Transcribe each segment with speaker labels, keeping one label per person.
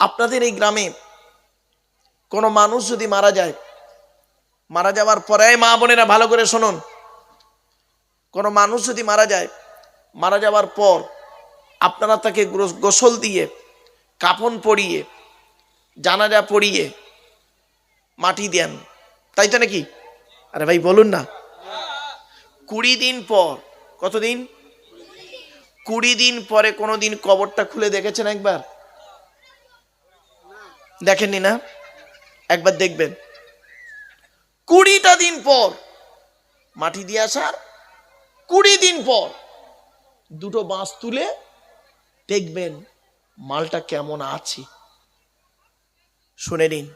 Speaker 1: আপনাদের এই গ্রামে কোনো মানুষ যদি মারা যায়, মারা যাওয়ার পরে মা বোনেরা ভালো করে শুনুন। কোনো মানুষ যদি মারা যায়, মারা যাওয়ার পর আপনারা তাকে গোসল দিয়ে, কাফন পরিয়ে, জানাজা পরিয়ে মাটি দেন। তাই তো নাকি? আরে ভাই, বলুন না। কুড়ি দিন পর, কতদিন? কুড়ি দিন পরে কোনো দিন কবরটা খুলে দেখেছেন একবার? দেখেননি না? একবার দেখবেন। কুড়িটা দিন পর, মাটি দিয়ে আসার কুড়ি দিন পর দুটো বাঁশ তুলে দেখবেন মালটা কেমন আছে। শুনে নিন,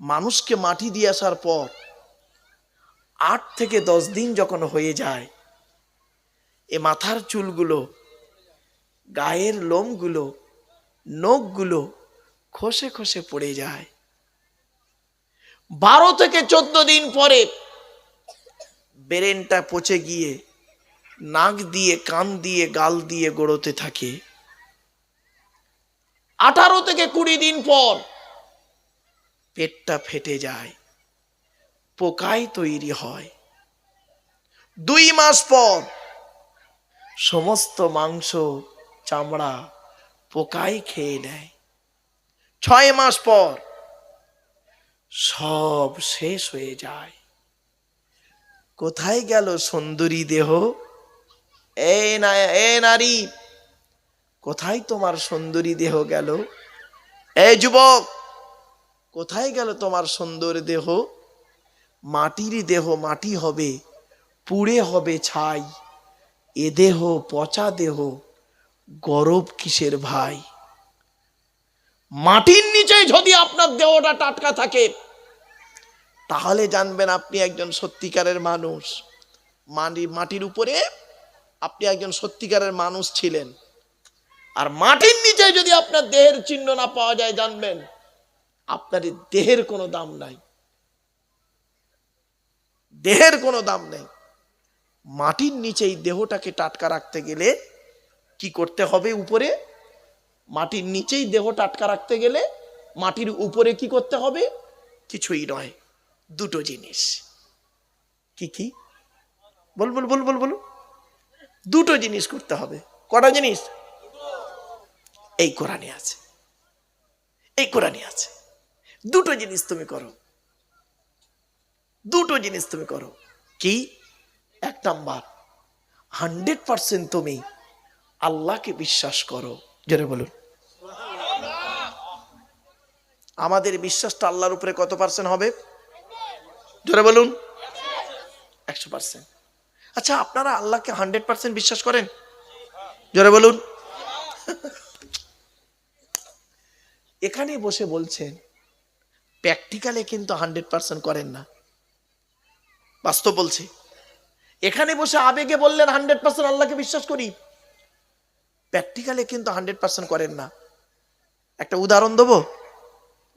Speaker 1: মানুষকে মাটি দিয়ে আসার পর আট থেকে দশ দিন যখন হয়ে যায়, এ মাথার চুলগুলো, গায়ের লোমগুলো, নখগুলো খসে খসে পড়ে যায়। বারো থেকে চোদ্দ দিন পরে বেরেনটা পচে গিয়ে নাক দিয়ে, কান দিয়ে, গাল দিয়ে গড়োতে থাকে। আঠারো থেকে কুড়ি দিন পর পেটটা ফেটে যায় পোকায় তৈরি হয়। দুই মাস পর সমস্ত মাংস, চামড়া পোকায় খেয়ে নেয়। ছয় মাস পর সব শেষ হয়ে যায়। কোথায় গেল সুন্দরী দেহ? এ না, এ নারী, কোথায় তোমার সুন্দরী দেহ গেল? এ যুবক, কোথায় গেল তোমার সুন্দর দেহ? মাটির দেহ মাটি হবে, পুড়ে হবে ছাই। এ দেহ পচা দেহ, গরব কিসের ভাই? মাটির নিচে যদি আপনার দেহটা টাটকা থাকে, তাহলে জানবেন আপনি একজন সত্যিকারের মানুষ। মাটি, মাটির উপরে আপনি একজন সত্যিকারের মানুষ ছিলেন। আর মাটির নিচে যদি আপনার দেহের চিহ্ন না পাওয়া যায়, জানবেন আপনার দেহের কোনো দাম নাই। দেহের কোনো দাম নেই। মাটির নিচেই দেহটাকে টাটকা রাখতে গেলে কি করতে হবে উপরে? মাটির নিচেই দেহ টাটকা রাখতে গেলে মাটির উপরে কি করতে হবে? কিছুই নয়, দুটো জিনিস। কি কি? বল বল বল বল বল। দুটো জিনিস করতে হবে। কটা জিনিস? এই কোরআনে আছে। এই কোরআনে আছে। দুটো জিনিস তুমি করো। দুটো জিনিস তুমি করো। কি? এক নাম্বার, হান্ড্রেড পার্সেন্ট তুমি আল্লাহকে বিশ্বাস করো। জোরে বলুন। আমাদের বিশ্বাসটা আল্লাহর উপরে কত পার্সেন্ট হবে? জোরে বলুন। একশো পার্সেন্ট আচ্ছা আপনারা আল্লাহকে হান্ড্রেড পার্সেন্ট বিশ্বাস করেন? জোরে বলুন। এখানে বসে বলছেন প্র্যাকটিক্যালে কিন্তু হান্ড্রেড পার্সেন্ট করেন না। বাস্তব বলছি। এখানে বসে আবেগে বললেন, হান্ড্রেড পার্সেন্ট আল্লাহকে বিশ্বাস করি। প্র্যাকটিক্যালে কিন্তু হান্ড্রেড পার্সেন্ট করেন না। একটা উদাহরণ দেবো?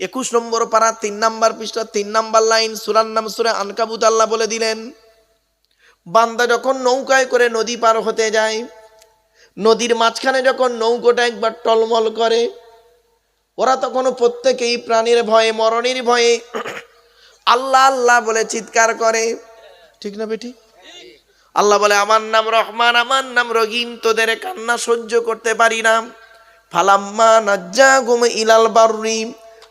Speaker 1: একুশ নম্বর পারা, তিন নাম্বার পৃষ্ঠা, তিন নাম্বার লাইন, সুরার নাম সুরে আনকাবুত আল্লাহ বলে দিলেন, বান্দা যখন নৌকায় করে নদী পার হতে যায়, নদীর মাঝখানে যখন নৌকোটা একবার টলমল করে, ওরা তখন প্রত্যেকেই প্রাণীর ভয়ে, মরণের ভয়ে আল্লাহ আল্লাহ বলে চিৎকার করে। ঠিক না বেটি? আল্লাহ বলে, আমার নাম রহমান, আমার নাম রহিম, তোদের কান্না সহ্য করতে পারি না। ফালাম্মা নাজ্জা গুম ইলাল বারুরি।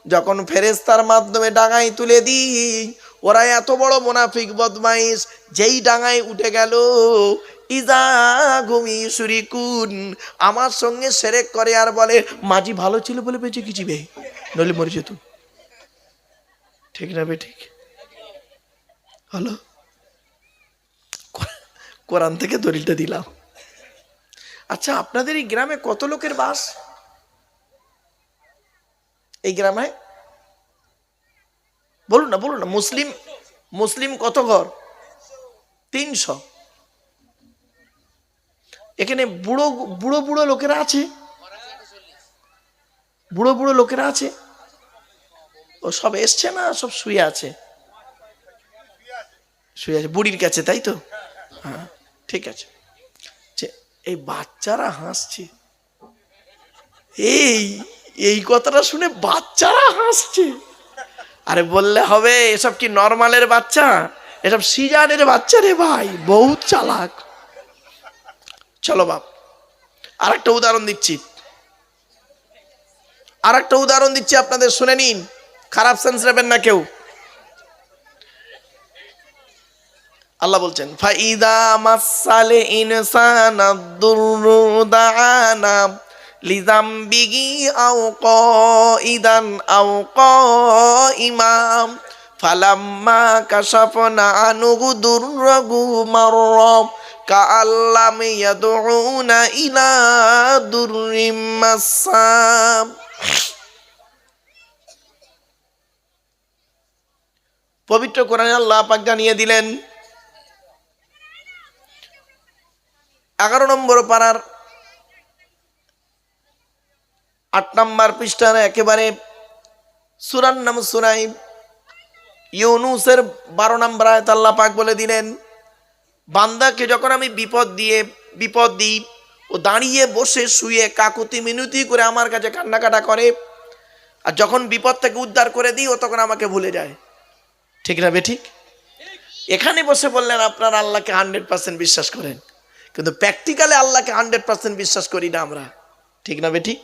Speaker 1: যখন ফেরেস্তার মাধ্যমে ডাঙায় তুলে দিই, ওরা এত বড় মোনাফিক বদমাইশ, যেই ডাঙায় উঠে গেল, ইজা ঘুমি সুরিকুন আমার সঙ্গে সেরেক করে আর বলে, মাঝি ভালো ছিল বলে বেঁচে কিছু বে, নইলে মরে যেত। ঠিক না বে, ঠিক। হলো? কোরআন থেকে দলিলটা দিলাম। আচ্ছা আপনাদের এই গ্রামে কত লোকের বাস? এই গ্রামে? বলুন না বলুন না, মুসলিম মুসলিম কত ঘর? তিনশো। এখানে বুড়ো বুড়ো বুড়ো লোকেরা আছে? বুড়ো বুড়ো লোকেরা আছে? ও সব এসছে না, সব শুয়ে আছে? শুয়ে আছে, বুড়ির কাছে, তাই তো? হ্যাঁ ঠিক আছে। এই বাচ্চারা হাসছে। এই এই কথাটা শুনে বাচ্চারা হাসছে। আরে বললে হবে, এসব কি নর্মালের বাচ্চা? এসব সিজানের বাচ্চা রে ভাই, বহুত চালাক। চলো বাপ আর একটা উদাহরণ দিচ্ছি। আর একটা উদাহরণ দিচ্ছি আপনাদের, শুনে নিন। খারাপ সেন্স নেবেন না কেউ। আল্লাহ বলছেন, ফাইদা মাসালে ইনসান দুরু দানা লিজামবিহি আও কাইদান আও ক ইমাম ফালাম্মা কাশাফনা আনহু দুররাহু মাররা কাআল্লাম ইয়াদউনা ইলা দুররিম মাসাম। পবিত্র কোরআনে আল্লাহ পাক জানিয়ে দিলেন, এগারো নম্বর পাড়ার আট নম্বর পৃষ্ঠার একেবারে সুরান নাম সুরাই ইউনুসের বারো নম্বর আয়ত আল্লাহ পাক বলে দিলেন, বান্দাকে যখন আমি বিপদ দিয়ে, বিপদ দিই ও দাঁড়িয়ে বসে শুয়ে কাকুতি মিনতি করে আমার কাছে কান্নাকাটা করে, আর যখন বিপদ থেকে উদ্ধার করে দিই ও তখন আমাকে ভুলে যায়। ঠিক না ঠিক? এখানে বসে বললেন, আপনারা আল্লাহকে হান্ড্রেড পার্সেন্ট বিশ্বাস করেন। কিন্তু প্র্যাকটিক্যালে আল্লাহকে হান্ড্রেড পার্সেন্ট বিশ্বাস করি না আমরা। ঠিক না ঠিক?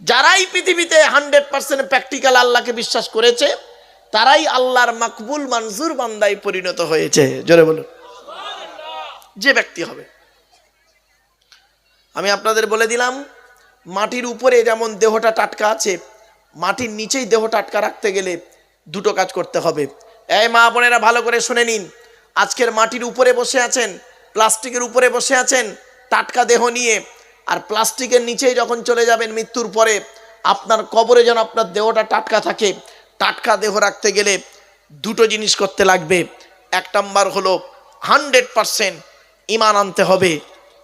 Speaker 1: যারাই পৃথিবীতে হান্ড্রেড পার্সেন্ট প্র্যাকটিক্যাল আল্লাহকে বিশ্বাস করেছে, তারাই আল্লাহর মাকবুল মনজুর বান্দায় পরিণত হয়েছে। জোরে বলুন। যে ব্যক্তি হবে। আমি আপনাদের বলে দিলাম, মাটির উপরে যেমন দেহটা টাটকা আছে, মাটির নিচেই দেহ টাটকা রাখতে গেলে দুটো কাজ করতে হবে। এই মা বোনেরা, ভালো করে শুনে নিন। আজকের মাটির উপরে বসে আছেন, প্লাস্টিকের উপরে বসে আছেন, টাটকা দেহ নিয়ে আর প্লাস্টিকের নিচেই যখন চলে যাবেন মৃত্যুর পরে, আপনার কবরে যেন আপনার দেহটা টাটকা থাকে, টাটকা দেহ রাখতে গেলে দুটো জিনিস করতে লাগবে। এক নাম্বার হলো হান্ড্রেড পারসেন্ট ইমান আনতে হবে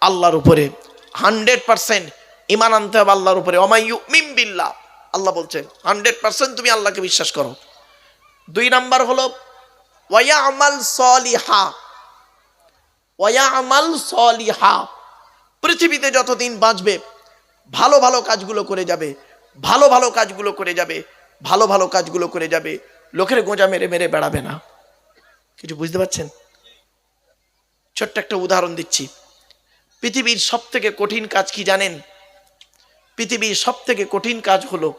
Speaker 1: আল্লাহর উপরে। হান্ড্রেড পারসেন্ট ইমান আনতে হবে আল্লাহর উপরে। অমায়ু মিম বিল্লাহ, আল্লাহ বলছেন, হান্ড্রেড পারসেন্ট তুমি আল্লাহকে বিশ্বাস করো। দুই নাম্বার হলো, ওয়া আমাল সলিহা, ওয়া আমাল সলিহা পৃথিবীতে যতদিন বাঁচবে, ভালো ভালো কাজগুলো করে যাবে, ভালো ভালো কাজগুলো করে যাবে, ভালো ভালো কাজগুলো করে যাবে, লোকের গোঁজা মেরে মেরে বেড়াবে না। কিছু বুঝতে পারছেন? ছোট্ট একটা উদাহরণ দিচ্ছি। পৃথিবীর সব থেকে কঠিন কাজ কি জানেন? পৃথিবীর সব থেকে কঠিন কাজ হলো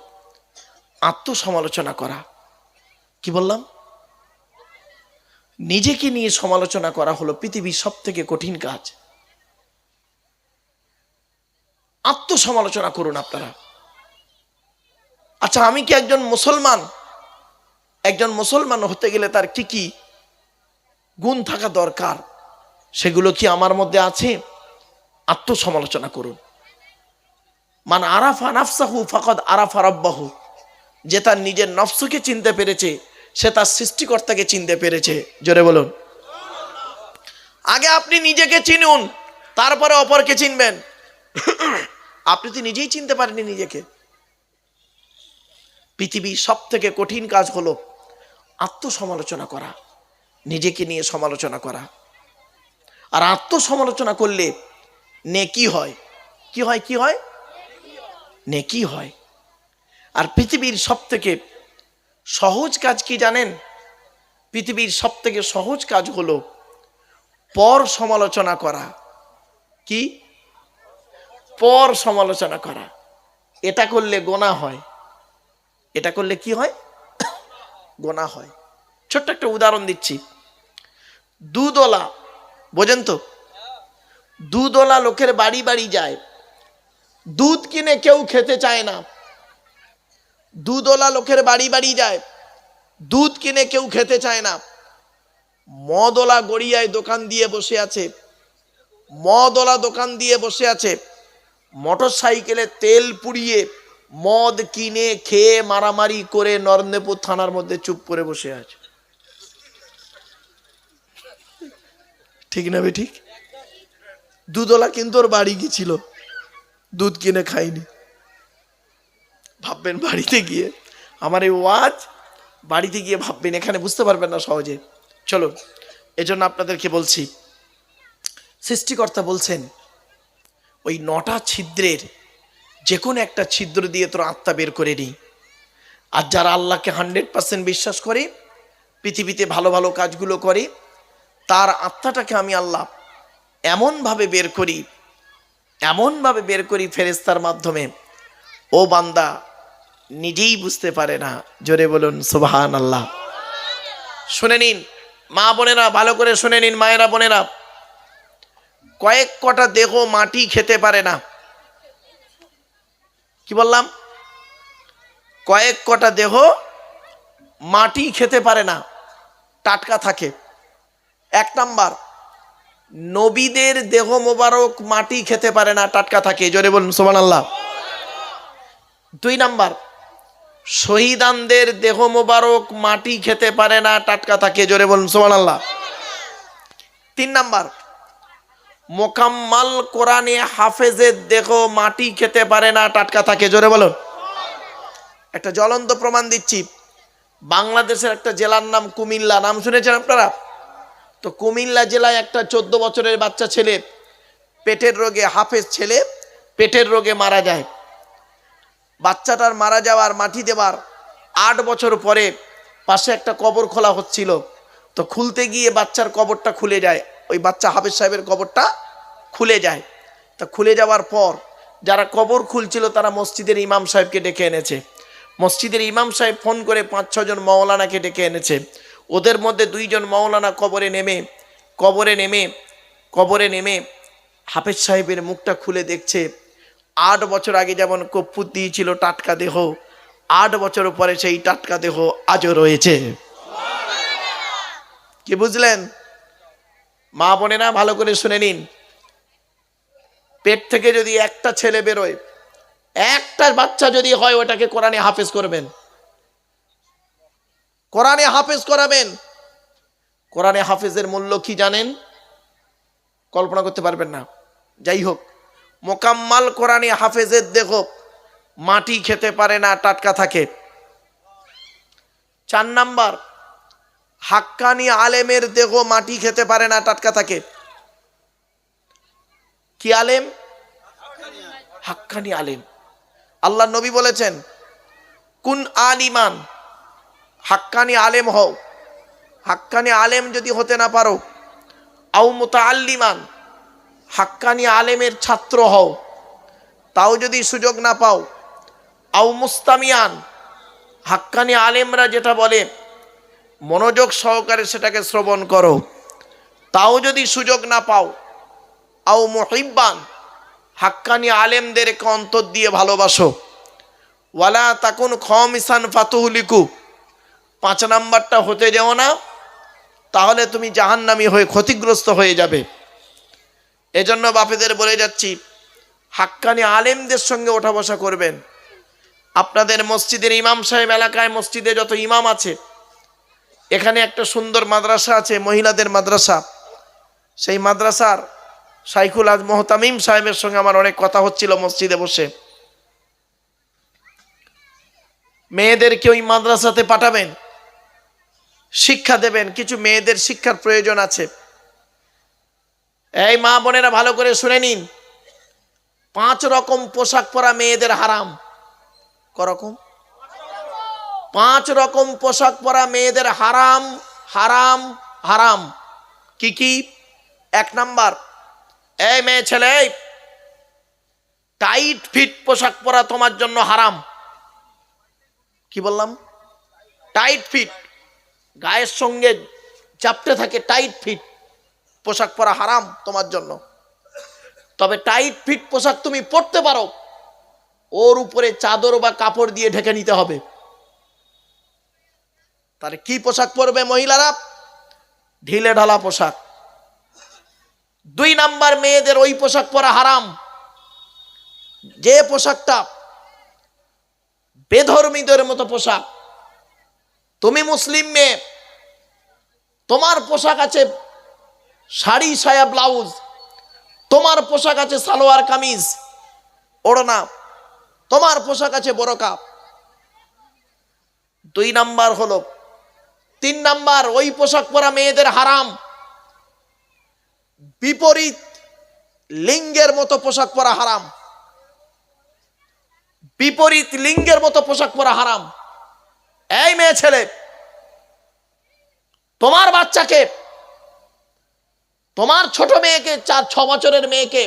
Speaker 1: আত্মসমালোচনা করা। কি বললাম? নিজেকে নিয়ে সমালোচনা করা হলো পৃথিবীর সব থেকে কঠিন কাজ। আত্মসমালোচনা করুন আপনারা। আচ্ছা আমি কি একজন মুসলমান? একজন মুসলমান হতে গেলে তার কি কি গুণ থাকা দরকার? সেগুলো কি আমার মধ্যে আছে? আত্মসমালোচনা করুন। মান আরাফা নাফসাহু ফাকদ আরাফা রব্বাহু। যে তার নিজের নফসকে চিনতে পেরেছে, সে তার সৃষ্টিকর্তাকে চিনতে পেরেছে। জোরে বলুন। আগে আপনি নিজেকে চিনুন, তারপরে অপরকে চিনবেন। আপনি তো নিজেই চিনতে পারেননি নিজেকে। পৃথিবীর সব থেকে কঠিন কাজ হলো আত্মসমালোচনা করা, নিজেকে নিয়ে সমালোচনা করা। আর আত্মসমালোচনা করলে নেকি হয়। কি হয় কি হয়? নেকি হয়। আর পৃথিবীর সব থেকে সহজ কাজ কি জানেন? পৃথিবীর সব থেকে সহজ কাজ হলো পর সমালোচনা করা। কি? পর সমালোচনা করা। এটা করলে গোনা হয়, এটা করলে কি হয়? গোনা হয়। ছোট্ট একটা উদাহরণ দিচ্ছি। দুধওয়ালা বোঝেন তো? দুধওয়ালা লোকের বাড়ি বাড়ি যায়। দুধ কিনে কেউ খেতে চায় না। দুধওয়ালা লোকের বাড়ি বাড়ি যায়। দুধ কিনে কেউ খেতে চায় না। মদওয়ালা গড়িয়ায় দোকান দিয়ে বসে আছে। মদওয়ালা দোকান দিয়ে বসে আছে। মোটর সাইকেলে তেল পুড়িয়ে মদ কিনে খেয়ে মারামারি করে নরেন্দ্রপুর থানার মধ্যে চুপ করে বসে আছে। ঠিক না ঠিক? দুদলা কিন্তু ওর বাড়ি গেছিল দুধ কিনে খাইনি ভাববেন বাড়িতে গিয়ে। আমার এই ওয়াজ বাড়িতে গিয়ে ভাববেন, এখানে বুঝতে পারবেন না সহজে। চলো এজন্য আপনাদেরকে বলছি, সৃষ্টিকর্তা বলছেন ওই নটা ছিদ্রের যে কোনো একটা ছিদ্র দিয়ে তোর আত্মা বের করে নিই। আর যারা আল্লাহকে হান্ড্রেড পার্সেন্ট বিশ্বাস করে, পৃথিবীতে ভালো ভালো কাজগুলো করে, তার আত্মাটাকে আমি আল্লাহ এমনভাবে বের করি, এমনভাবে বের করি ফেরেস্তার মাধ্যমে, ও বান্দা নিজেই বুঝতে পারে না। জোরে বলুন সুবাহান আল্লাহ শুনে নিন, মা বোনেরা, ভালো করে শুনে নিন, মায়েরা বোনেরা। কয়েক কটা দেহ মাটি খেতে পারে না। কি বললাম? কয়েক কটা দেহ মাটি খেতে পারে না। টাটকা থাকে। এক নাম্বার, নবীদের দেহ মোবারক মাটি খেতে পারে না, টাটকা থাকে। জোরে বলুন সোমান আল্লাহ দুই নাম্বার, শহীদানদের দেহ মোবারক মাটি খেতে পারে না, টাটকা থাকে। জোরে বলুন সোমান আল্লাহ তিন নাম্বার মোকাম্মাল কোরআনে হাফেজের দেহ মাটি খেতে পারে না, টাটকা থাকে, জোরে বলো। একটা জ্বলন্ত প্রমাণ দিচ্ছি। বাংলাদেশের একটা জেলার নাম কুমিল্লা, নাম শুনেছেন আপনারা? তো কুমিল্লা জেলায় একটা চোদ্দ বছরের বাচ্চা ছেলে, পেটের রোগে হাফেজ ছেলে, পেটের রোগে মারা যায়। বাচ্চাটার মারা যাওয়ার মাটি দেওয়ার আট বছর পরে পাশে একটা কবর খোলা হচ্ছিল। তো খুলতে গিয়ে বাচ্চার কবরটা খুলে যায়। ওই বাচ্চা হাফেজ সাহেবের কবরটা খুলে যায়। তা খুলে যাওয়ার পর যারা কবর খুলছিল তারা মসজিদের ইমাম সাহেবকে ডেকে এনেছে। মসজিদের ইমাম সাহেব ফোন করে পাঁচ ছজন মৌলানাকে ডেকে এনেছে। ওদের মধ্যে দুইজন মৌলানা কবরে নেমে কবরে নেমে কবরে নেমে হাফেজ সাহেবের মুখটা খুলে দেখছে। আট বছর আগে যেমন কপ্পুর দিয়েছিল টাটকা দেহ, আট বছর পরে সেই টাটকা দেহ আজও রয়েছে। কি বুঝলেন? মা বোনেরা ভালো করে শুনে নিন। পেট থেকে যদি একটা ছেলে বেরোয়, একটা বাচ্চা যদি হয়, ওটাকে কোরআনে হাফেজ করবেন। কোরআনে হাফেজ করাবেন। কোরআনে হাফেজের মূল্য কি জানেন? কল্পনা করতে পারবেন না। যাই হোক, মোকাম্মাল কোরআনে হাফেজের দেহ মাটি খেতে পারে না, টাটকা থাকে। চার নাম্বার হাক্কানি আলেমের দেহ মাটি খেতে পারে না, টাটকা থাকে। কি আলেম? হাক্কানি আলেম। আল্লাহ নবী বলেছেন, কুন আলিমান, হাক্কানি আলেম হও। হাক্কানি আলেম যদি হতে না পারো আউ মুতাআল্লিমান, হাক্কানি আলেমের ছাত্র হও। তাও যদি সুযোগ না পাও আউ মুস্তামিয়ান, হাক্কানি আলেমরা যেটা বলে মনোযোগ সহকারে সেটাকে শ্রবণ করো। তাও যদি সুযোগ না পাও, আও মহিব্বান, হাক্কানি আলেমদেরকে অন্তর দিয়ে ভালোবাসো। ওয়ালা তাকুন খমিসান ফাতুহুলিকু, পাঁচ নাম্বারটা হতে যেও না, তাহলে তুমি জাহান্নামি হয়ে ক্ষতিগ্রস্ত হয়ে যাবে। এজন্য বাপেদের বলে যাচ্ছি, হাক্কানি আলেমদের সঙ্গে ওঠা বসা করবেন। আপনাদের মসজিদের ইমাম সাহেব এলাকায় মসজিদে যত ইমাম আছে এখানে একটা সুন্দর মাদ্রাসা আছে, মহিলাদের মাদ্রাসা। সেই মাদ্রাসার সাইকুল আজ মোহতামিম সাহেবের সঙ্গে আমার অনেক কথা হচ্ছিল মসজিদে বসে। মেয়েদেরকে ওই মাদ্রাসাতে পাঠাবেন? শিক্ষা দেবেন, কিছু মেয়েদের শিক্ষার প্রয়োজন আছে। এই মা বোনেরা ভালো করে শুনে নিন। পাঁচ রকম পোশাক পরা মেয়েদের হারাম। করকম পাঁচ রকম পোশাক পরা মেয়েদের হারাম হারাম হারাম। কি কি? এক নাম্বার, এই মেয়ে ছেলে টাইট ফিট পোশাক পরা তোমার জন্য হারাম। কি বললাম? টাইট ফিট গায়ের সঙ্গে চাপতে থাকে টাইট ফিট পোশাক পরা হারাম তোমার জন্য। তবে টাইট ফিট পোশাক তুমি পরতে পারো। ওর উপরে চাদর বা কাপড় দিয়ে ঢেকে নিতে হবে। তাহলে কি পোশাক পরবে মহিলারা? ঢিলে ঢালা পোশাক। দুই নাম্বার মেয়েদের ওই পোশাক পরা হারাম। যে পোশাকটা বেধর্মীদের মতো পোশাক। তুমি মুসলিম মেয়ে, তোমার পোশাক আছে শাড়ি, সায়া, ব্লাউজ। তোমার পোশাক আছে সালোয়ার, কামিজ, ওড়না। তোমার পোশাক আছে বড় কাপ দুই নাম্বার হলো তিন নাম্বার, ওই পোশাক পরা মেয়েদের হারাম। বিপরীত, লিঙ্গের মতো পোশাক পরা হারাম। বিপরীত, লিঙ্গের মতো পোশাক পরা হারাম। এই মেয়ে ছেলে, তোমার বাচ্চাকে, তোমার ছোট মেয়েকে, চার, ছ বছরের মেয়েকে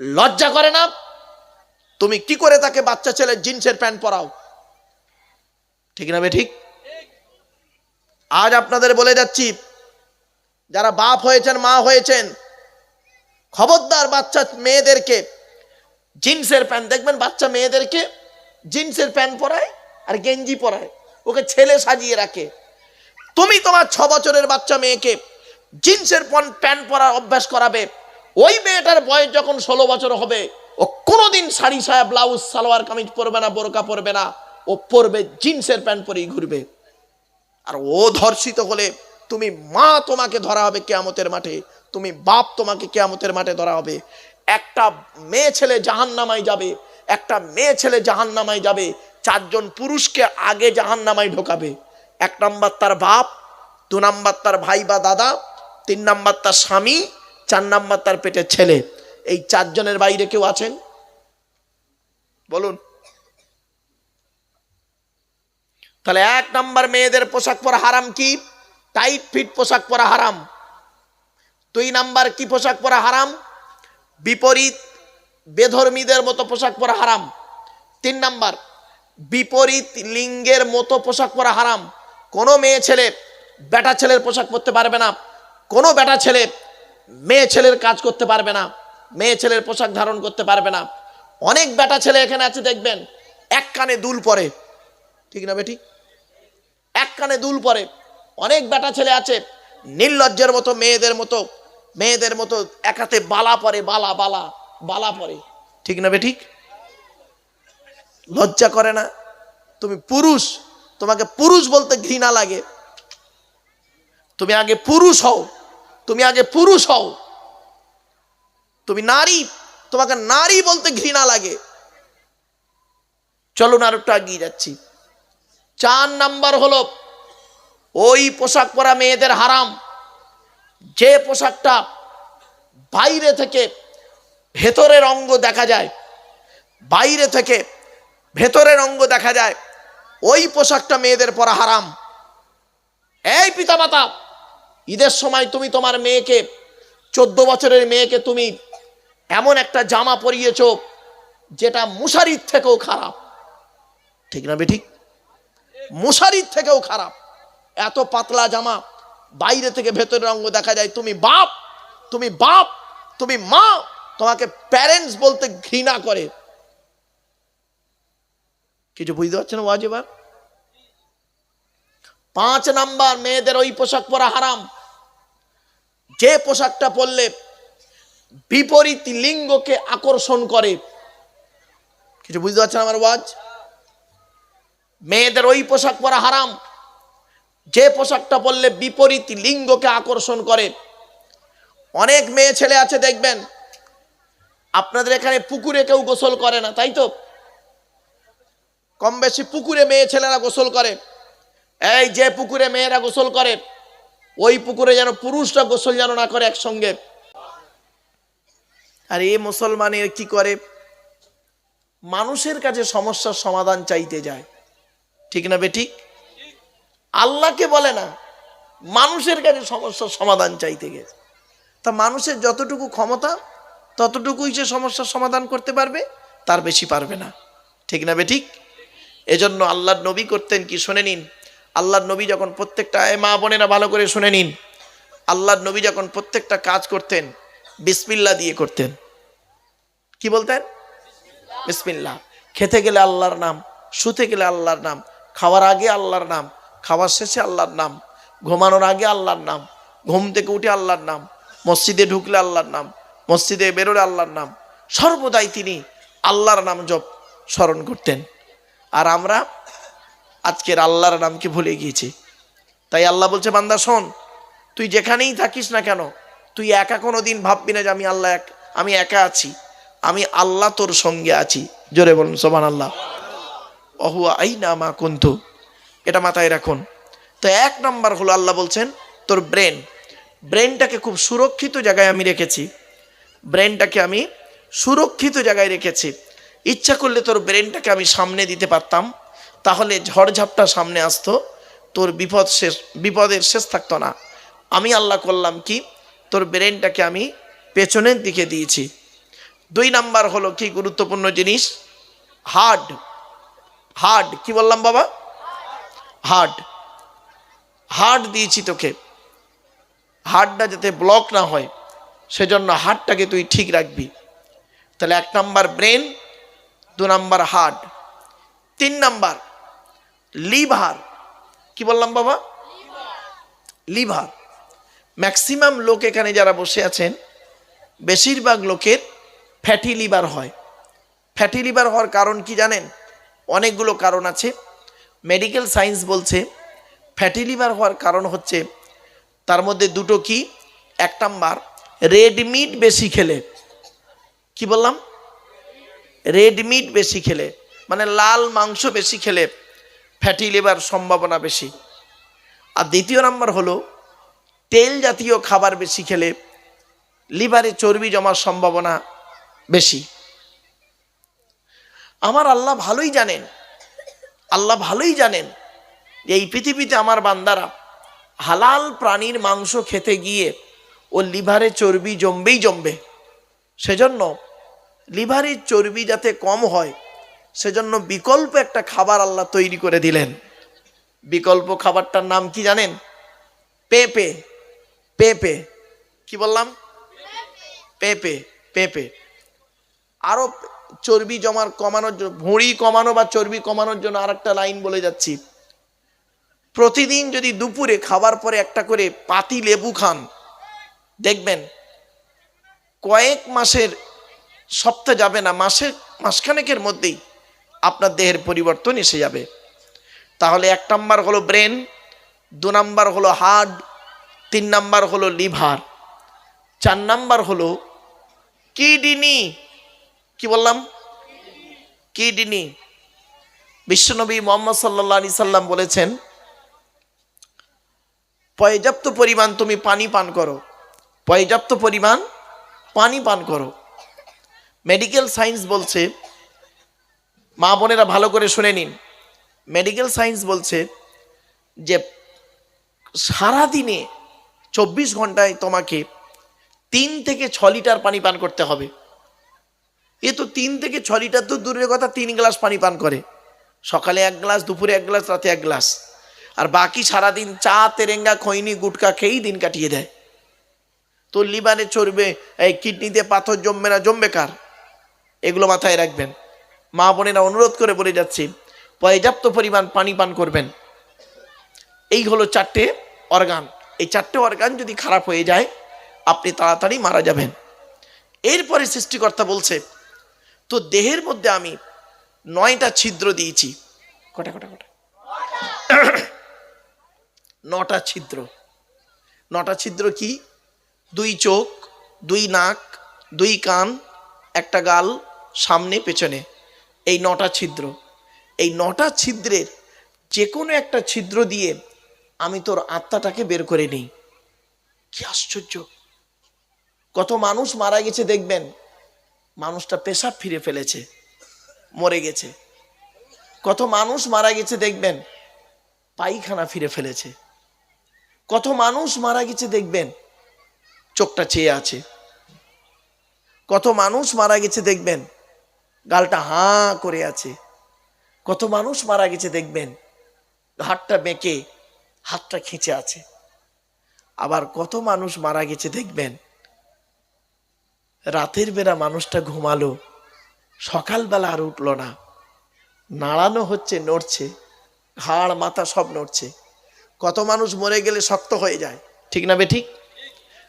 Speaker 1: লজ্জা করে না? তুমি কি করে তাকে বাচ্চা ছেলে জিন্সের প্যান্ট পরাও? ঠিক না বে, ঠিক? আজ আপনাদের বলে যাচ্ছি, যারা বাপ হয়েছেন, মা হয়েছেন, খবরদার বাচ্চা মেয়েদেরকে জিন্সের প্যান্ট, দেখবেন বাচ্চা মেয়েদেরকে জিন্সের প্যান্ট পরায় আর গেঞ্জি পরায়, ওকে ছেলে সাজিয়ে রাখে। তুমি তোমার ছ বছরের বাচ্চা মেয়েকে জিন্সের প্যান্ট পরার অভ্যাস করাবে, ওই মেয়েটার বয়স যখন ষোলো বছর হবে, ও কোনোদিন শাড়ি, সায়া, ব্লাউজ, সালোয়ার, কামিজ পরবে না, বোরকা পরবে না, ও পরবে জিন্সের প্যান্ট পরেই ঘুরবে। আর ও ধর্ষিত হলে তুমি মা তোমাকে ধরা হবে কেয়ামতের মাঠে, তুমি বাপ তোমাকে কেয়ামতের মাঠে ধরা হবে। একটা মেয়ে ছেলে জাহান্নামায় যাবে, একটা মেয়ে ছেলে জাহান্নামায় যাবে, চারজন পুরুষকে আগে জাহান্নামায় ঢোকাবে। এক নম্বর তার বাপ, দু নম্বর তার ভাই বা দাদা, তিন নাম্বার তার স্বামী, চার নাম্বার তার পেটের ছেলে। এই চারজনের বাইরে কেউ আছেন? বলুন। তাহলে এক নাম্বার মেয়েদের পোশাক পরা হারাম কি? টাইট ফিট পোশাক পরা হারাম। দুই নাম্বার কি পোশাক পরা হারাম? বিপরীত বেধর্মীদের মতো পোশাক পরা হারাম। তিন নাম্বার, বিপরীত লিঙ্গের মতো পোশাক পরা হারাম। কোনো মেয়ে ছেলে বেটা ছেলের পোশাক পরতে পারবে না। কোনো বেটা ছেলে মেয়ে ছেলের কাজ করতে পারবে না। মেয়ে ছেলের পোশাক ধারণ করতে পারবে না। অনেক বেটা ছেলে এখানে আছে, দেখবেন, এক কানে দুল পরে। ঠিক না বেটি? কানে দুল পরে। অনেক বেটা ছেলে আছে, নির্লজ্জের মতো, মেয়েদের মতো মেয়েদের মতো একাতে বালা পরে, বালা বালা বালা পরে। ঠিক না বেঠিক লজ্জা করে না? তুমি পুরুষ, তোমাকে পুরুষ বলতে ঘৃণা লাগে। তুমি আগে পুরুষ হও, তুমি আগে পুরুষ হও। তুমি নারী, তোমাকে নারী বলতে ঘৃণা লাগে। চলুন আর একটু এগিয়ে যাচ্ছি। চার নাম্বার হলো ওই পোশাক পরা মেয়েদের হারাম। যে পোশাকটা বাইরে থেকে ভেতরের অঙ্গ দেখা যায়, বাইরে থেকে ভেতরের অঙ্গ দেখা যায়, ওই পোশাকটা মেয়েদের পরা হারাম। এই পিতামাতা, ঈদের সময় তুমি তোমার মেয়েকে, চোদ্দ বছরের মেয়েকে তুমি এমন একটা জামা পরিয়েছ যেটা মুশারির থেকেও খারাপ। ঠিক না বেঠিক? মশারির থেকেও খারাপ। এত পাতলা জামা, বাইরে থেকে ভেতরের অঙ্গ দেখা যায়, তুমি বাপ তুমি বাপ, তুমি মা, তোমাকে প্যারেন্টস বলতে ঘৃণা করে। কিছু বুঝতে পারছেন ওয়াজ এবার? পাঁচ নাম্বার, মেয়েদের ওই পোশাক পরা হারাম। যে পোশাকটা পরলে বিপরীত লিঙ্গকে আকর্ষণ করে। কিছু বুঝতে পারছেন আমার ওয়াজ? মেয়েদের ওই পোশাক পরা হারাম। যে পোশাকটা পরলে বিপরীত লিঙ্গকে আকর্ষণ করে। অনেক মেয়ে ছেলে আছে, দেখবেন, আপনাদের এখানে পুকুরে কেউ গোসল করে না, তাই তো? কম বেশি পুকুরে মেয়ে ছেলেরা গোসল করে। এই যে পুকুরে মেয়েরা গোসল করে, ওই পুকুরে যেন পুরুষরা গোসল যেন না করে একসঙ্গে। আর এ মুসলমানের কি করে? মানুষের কাছে সমস্যার সমাধান চাইতে যায়। ঠিক না বেঠিক আল্লাহকে বলে না, মানুষের কাছে সমস্যার সমাধান চাইতে গেছে। তা মানুষের যতটুকু ক্ষমতা, ততটুকুই সে সমস্যার সমাধান করতে পারবে, তার বেশি পারবে না। ঠিক না বেঠিক এজন্য আল্লাহর নবী করতেন কি শুনে নিন। আল্লাহর নবী যখন প্রত্যেকটা এ মা বোনেরা ভালো করে শুনে নিন। আল্লাহর নবী যখন প্রত্যেকটা কাজ করতেন, বিসমিল্লা দিয়ে করতেন। কি বলতেন? বিসমিল্লা। খেতে গেলে আল্লাহর নাম, শুতে গেলে আল্লাহর নাম, খাওয়ার আগে আল্লাহর নাম খাওয়ার শেষে আল্লাহর নাম, ঘুমানোর আগে আল্লাহর নাম, ঘুম থেকে উঠে আল্লাহর নাম, মসজিদে ঢুকলে আল্লাহর নাম, মসজিদে বেরোলে আল্লাহর নাম, সর্বদাই তিনি আল্লাহর নাম জপ স্মরণ করতেন। আর আমরা আজকের আল্লাহর নামকে ভুলে গিয়েছি। তাই আল্লাহ বলছে, বান্দা, শোন, তুই যেখানেই থাকিস না কেন, তুই একা কোনো দিন ভাববি না যে আমি আল্লাহ এক, আমি একা আছি, আমি আল্লাহ তোর সঙ্গে আছি। জোরে বলুন সোমান আল্লাহ অহুয়া আই না মা কুন্তু। এটা মাথায় রাখুন। তো এক নম্বর হলো আল্লাহ বলছেন, তোর ব্রেন ব্রেনটাকে খুব সুরক্ষিত জায়গায় আমি রেখেছি। ব্রেনটাকে আমি সুরক্ষিত জায়গায় রেখেছি। ইচ্ছা করলে তোর ব্রেনটাকে আমি সামনে দিতে পারতাম, তাহলে ঝড়ঝাপটা সামনে আসতো, তোর বিপদ শেষ, বিপদের শেষ থাকতো না। আমি আল্লাহ করলাম কি? তোর ব্রেনটাকে আমি পেছনের দিকে দিয়েছি। দুই নাম্বার হলো কি গুরুত্বপূর্ণ জিনিস? হার্ড হার্ড কি বললাম বাবা? হার্ড হার্ট দিয়েছি তোকে। হার্টটা যাতে ব্লক না হয়, সেজন্য হার্টটাকে তুই ঠিক রাখবি। তাহলে এক নাম্বার ব্রেন, দু নাম্বার হার্ট তিন নাম্বার লিভার। কি বললাম বাবা? লিভার। ম্যাক্সিমাম লোক এখানে যারা বসে আছেন, বেশিরভাগ লোকের ফ্যাটি লিভার হয়। ফ্যাটি লিভার হওয়ার কারণ কি জানেন? অনেকগুলো কারণ আছে। মেডিকেল সায়েন্স বলছে ফ্যাটি লিভার হওয়ার কারণ হচ্ছে তার মধ্যে দুটো কি? এক নাম্বার রেড মিট বেশি খেলে। কি বললাম? রেড মিট বেশি খেলে মানে লাল মাংস বেশি খেলে ফ্যাটি লিভার সম্ভাবনা বেশি। আর দ্বিতীয় নাম্বার হলো, তেল জাতীয় খাবার বেশি খেলে লিভারে চর্বি জমার সম্ভাবনা বেশি। আমার আল্লাহ ভালোই জানেন আল্লাহ ভালোই জানেন যে এই পৃথিবীতে আমার বান্দারা হালাল প্রাণীর মাংস খেতে গিয়ে ও লিভারে চর্বি জমবেই জমবে। সেজন্য লিভারের চর্বি যাতে কম হয়, সেজন্য বিকল্প একটা খাবার আল্লাহ তৈরি করে দিলেন। বিকল্প খাবারটার নাম কি জানেন? পেঁপে। পেঁপে। কি বললাম? পেঁপে। পেঁপে। আরও চর্বি জমার কমানোর জন্য ভুঁড়ি কমানো বা চর্বি কমানোর জন্য আর একটা লাইন বলে যাচ্ছি। প্রতিদিন যদি দুপুরে খাবার পরে একটা করে পাতি লেবু খান, দেখবেন কয়েক মাসের সপ্তাহ যাবে না মাসের মাসখানেকের মধ্যেই আপনার দেহের পরিবর্তন এসে যাবে। তাহলে এক নাম্বার হলো ব্রেন, দু নাম্বার হলো হার্ট, তিন নাম্বার হলো লিভার, চার নাম্বার হলো কিডনি কি বললাম? কিডনি বিশ্বনবী মোহাম্মদ সাল্লাহ আলি সাল্লাম বলেছেন, পর্যাপ্ত পরিমাণ তুমি পানি পান করো। পর্যাপ্ত পরিমাণ পানি পান করো। মেডিকেল সায়েন্স বলছে, মা বোনেরা ভালো করে শুনে নিন। মেডিকেল সায়েন্স বলছে যে, সারাদিনে চব্বিশ ঘন্টায় তোমাকে তিন থেকে ছ লিটার পানি পান করতে হবে। এ তো তিন থেকে ছ লিটার তো দূরের কথা, তিন গ্লাস পানি পান করে। সকালে এক গ্লাস, দুপুরে এক গ্লাস, রাতে এক গ্লাস। আর বাকি সারাদিন চা, তেরেঙ্গা, খৈনি, গুটকা খেয়েই দিন কাটিয়ে দেয়। তো লিভারে চড়বে এই কিডনিতে পাথর জমবে না, জমবে কার? এগুলো মাথায় রাখবেন। মা বোনেরা অনুরোধ করে বলে যাচ্ছি, পর্যাপ্ত পরিমাণ পানি পান করবেন। এই হলো চারটে অর্গান। এই চারটে অর্গান যদি খারাপ হয়ে যায়, আপনি তাড়াতাড়ি মারা যাবেন। এরপরে সৃষ্টিকর্তা বলছে তো দেহের মধ্যে আমি নয়টা ছিদ্র দিয়েছি। কটা কটা কটা? নটা ছিদ্র। নটা ছিদ্র কি? দুই চোখ দুই নাক দুই কান একটা গাল সামনে পেছনে। এই নটা ছিদ্র। এই নটা ছিদ্রের যে কোনো একটা ছিদ্র দিয়ে আমি তোর আত্মাটাকে বের করে নিই। কি আশ্চর্য। কত মানুষ মারা গেছে দেখবেন মানুষটা পেশাব ফিরে ফেলেছে, মরে গেছে। কত মানুষ মারা গেছে দেখবেন, পায়খানা ফিরে ফেলেছে। কত মানুষ মারা গেছে দেখবেন, চোখটা চেয়ে আছে। কত মানুষ মারা গেছে দেখবেন, গালটা হাঁ করে আছে। কত মানুষ মারা গেছে দেখবেন, হাতটা বেঁকে, হাতটা খেঁচে আছে। আবার কত মানুষ মারা গেছে দেখবেন রাতের বেলা মানুষটা ঘুমালো। সকালবেলা আর উঠল না। নাড়ানো হচ্ছে, নড়ছে। ঘাড়, মাথা সব নড়ছে। কত মানুষ মরে গেলে শক্ত হয়ে যায়। ঠিক না বে ঠিক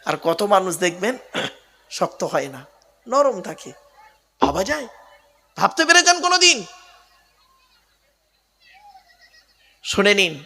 Speaker 1: আর কত মানুষ দেখবেন শক্ত হয় না। নরম থাকে। ভাবা যায়? ভাবতে পেরেছেন কোনো দিন শুনে নিন।